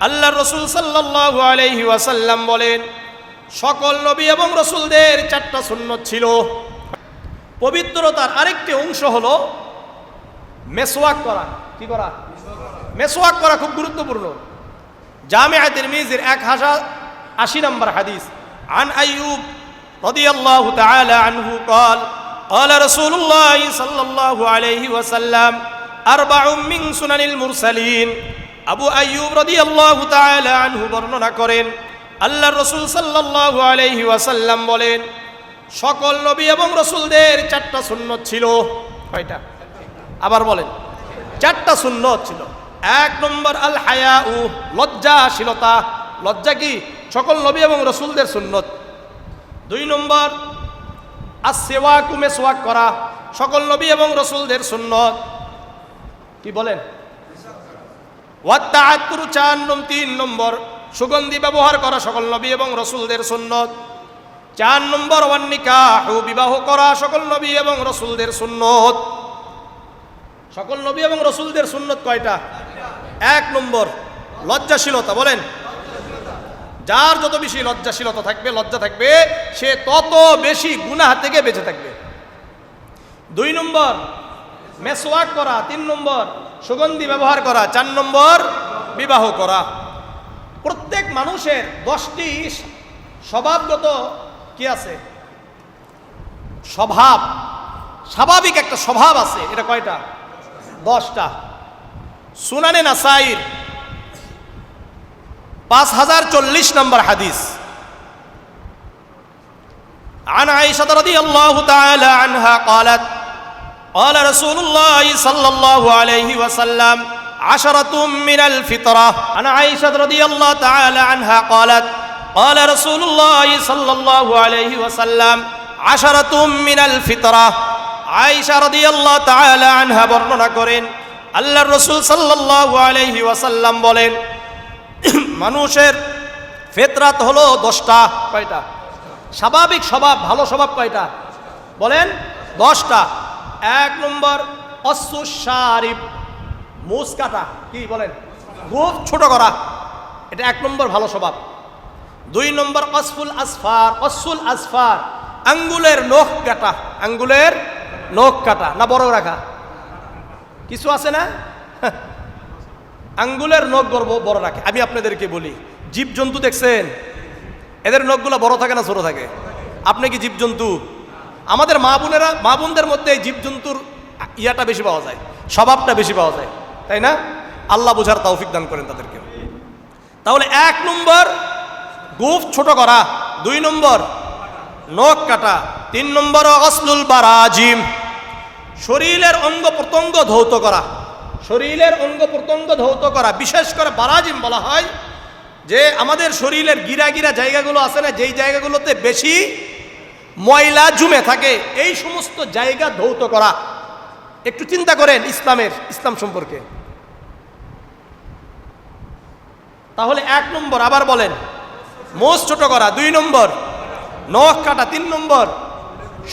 আল্লাহ রসুল সাল্লাল্লাহু আলাইহি ওয়াসাল্লাম বলেন সকল নবী এবং রসুলদের চারটা সুন্নত ছিল পবিত্রতার আরেকটি অংশ হলো মেসওয়াক করা কি করা মেসওয়াক করা খুব গুরুত্বপূর্ণ জামিয়া তিরমিজির এক হাজার আশি নম্বর হাদিস আন আইয়ুব রাদিয়াল্লাহু তাআলা আনহু قال قال رسول الله صلى الله عليه وسلم أربع من سنن المرسلين আবু আইয়ুব রাদিয়াল্লাহু তাআলা আনহু বর্ণনা করেন আল্লাহ রসুল সাল্লাল্লাহু আলাইহি ওয়াসাল্লাম বলেন, সকল নবী এবং রসুলদের চারটা সুন্নত ছিল। কয়টা? আবার বলেন, চারটা সুন্নত ছিল। এক নম্বর আল হায়া উ লজ্জাশীলতা। লজ্জা কি? সকল নবী এবং রসুলদের সুন্নত। দুই নম্বর আর কুমে সোয়াক করা। সকল নবী এবং রসুলদের সুন্নত। কি বলেন? ওয়াত্তাআত্তুর চার নম তিন নম্বর, সুগন্ধি ব্যবহার করা সকল নবী এবং রসুলদের সুন্নত। চার নম্বর ওয়ান্নিকাহ, বিবাহ করা সকল নবী এবং রসুলদের সুন্নত। সকল নবী এবং রসুলদের সুন্নত কয়টা? এক নম্বর, লজ্জাশীলতা, বলেন। যার যত বেশি লজ্জাশীলতা থাকবে, লজ্জা থাকবে, সে তত বেশি গুনাহ থেকে বেঁচে থাকবে। দুই নম্বর, মেসওয়াক করা। তিন নম্বর সুগন্ধি ব্যবহার করা চার নম্বর বিবাহ করা প্রত্যেক মানুষের দশটি স্বভাবগত কি আছে স্বভাব স্বাভাবিক একটা স্বভাব আছে এটা কয়টা দশটা সুনানে নাসাইর পাঁচ হাজার চল্লিশ নম্বর হাদিস عن عائشة رضي الله تعالى عنها قالت قال رسول الله صلى الله عليه وسلم عشرة من الفطرة عن عائشة رضي الله تعالى عنها قالت قال رسول الله صلى الله عليه وسلم عشرة من الفطرة عائشة رضي الله تعالى عنها বর্ণনা করেন আল্লাহর রসুল সাল্লাল্লাহু আলাইহি ওয়াসাল্লাম বলেন মানুষের ফেতরাত হলো দশটা কয়টা স্বাভাবিক স্বভাব ভালো স্বভাব কয়টা বলেন দশটা এক নম্বর অশ্বসারিফ মুস কাটা কি বলেন? খুব ছোট করা। এটা এক নম্বর ভালো স্বভাব। দুই নম্বর অসফুল আসফার অসুল আসফার। আঙ্গুলের নখ কাটা, আঙ্গুলের নখ কাটা। না, বড় রাখা। কিছু আছে না? আঙ্গুলের নখ গর্ব বড় রাখে। আমি আপনাদেরকে বলি, জীবজন্তু দেখছেন? এদের নখগুলো বড় থাকে না ছোট থাকে? আপনি কি জীবজন্তু? আমাদের মা বোনেরা, মা বোনদের মধ্যে এই জীবজন্তুর ইয়াটা বেশি পাওয়া যায়, স্বভাবটা বেশি পাওয়া যায়, তাই না? আল্লাহ বোঝার তৌফিক দান করেন তাদেরকে। তাহলে এক নম্বর, গুফ ছোট করা। দুই নম্বর, নখ কাটা। তিন নম্বর অসলুল বারাজিম শরীরের অঙ্গ প্রত্যঙ্গ ধৌত করা। শরীরের অঙ্গ প্রত্যঙ্গ ধৌত করা। বিশেষ করে বারাজিম বলা হয় যে আমাদের শরীরের গিরা গিরা জায়গাগুলো আছে না, যেই জায়গাগুলোতে বেশি ময়লা জমে থাকে, এই সমস্ত জায়গা ধৌত করা। একটু চিন্তা করেন ইসলামের, ইসলাম সম্পর্কে। তাহলে এক নম্বর, আবার বলেন, মোষ ছোট করা, দুই নম্বর, নখ কাটা, তিন নম্বর,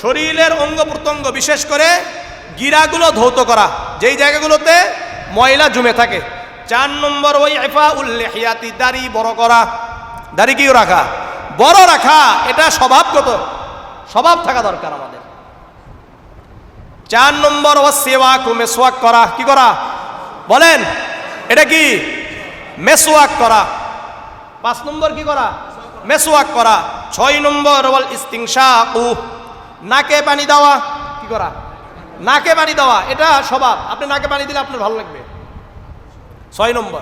শরীরের অঙ্গ প্রত্যঙ্গ, বিশেষ করে গিরাগুলো ধৌত করা, যেই জায়গাগুলোতে ময়লা জমে থাকে। চার নম্বর, ওই এফা উল্লেহিয়াতি দাড়ি বড় করা। দাড়ি কিও রাখা? বড় রাখা, এটা স্বভাবগত। স্বভাব থাকা দরকার আমাদের। চার নম্বর ও সেওয়া কু মেসোয়াক করা, কি করা? বলেন, এটা কি? মেসোয়াক করা। পাঁচ নম্বর কি করা? মেসোয়াক করা। ছয় নম্বর ওয়াল ইস্তিংশাকু নাকে পানি দেওয়া, কি করা? নাকে পানি দেওয়া, এটা স্বভাব। আপনি নাকে পানি দিলে আপনার ভালো লাগবে। ছয় নম্বর।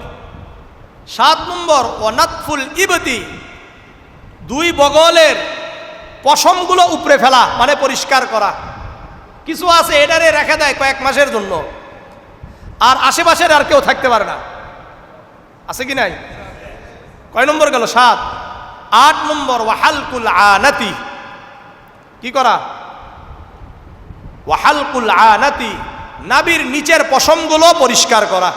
সাত নম্বর অনাথফুল ইবতি, দুই বগলের পশমগুলো উপরে ফেলা মানে পরিষ্কার করা। কিছু আছে এটারে রেখে দেয় কয়েক মাসের জন্য। আর আশেপাশের আর কেউ থাকতে পারে না। আছে কি নাই? কয় নম্বর গেল? সাত। আট নম্বর, ওয়াহালকুল আনাতি। কি করা? ওয়াহালকুল আনাতি। নাবির নিচের পশমগুলো পরিষ্কার করা।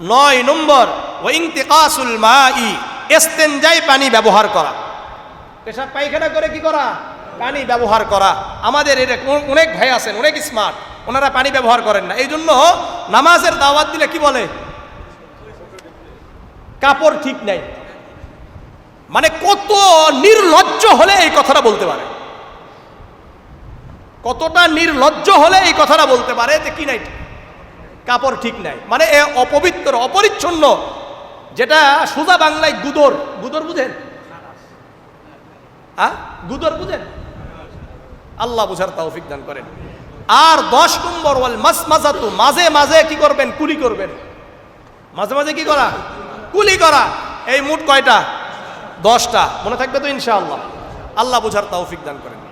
নয় নম্বর ওয়াইন্তিকাসুল মাই। এস্তেনজাই পানি ব্যবহার করা। পেশাব পায়খানা করে কি করা? পানি ব্যবহার করা। আমাদের এটা অনেক ভাই আছেন, অনেক স্মার্ট ওনারা পানি ব্যবহার করেন না। এই জন্য নামাজের দাওয়াত দিলে কি বলে? কাপড় ঠিক নাই। মানে কত নির্লজ্জ হলে এই কথাটা বলতে পারে। কতটা নির্লজ্জ হলে এই কথাটা বলতে পারে যে কি নাই? কাপড় ঠিক নাই। মানে এ অপবিত্র, অপরিচ্ছন্ন। যেটা সোজা বাংলায় গুদর। গুদর বুঝেন? হ্যাঁ? গুদর বুঝেন? আল্লাহ বুঝার তৌফিক দান করেন। আর দশ নম্বর, ওয়াল মাস মাজাতু মাঝে মাঝে কি করবেন? কুলি করবেন। মাঝে মাঝে কি করা? কুলি করা। এই মুঠ কয়টা? দশটা। মনে থাকবে তো ইনশাআল্লাহ। আল্লাহ বুঝার তৌফিক দান করেন।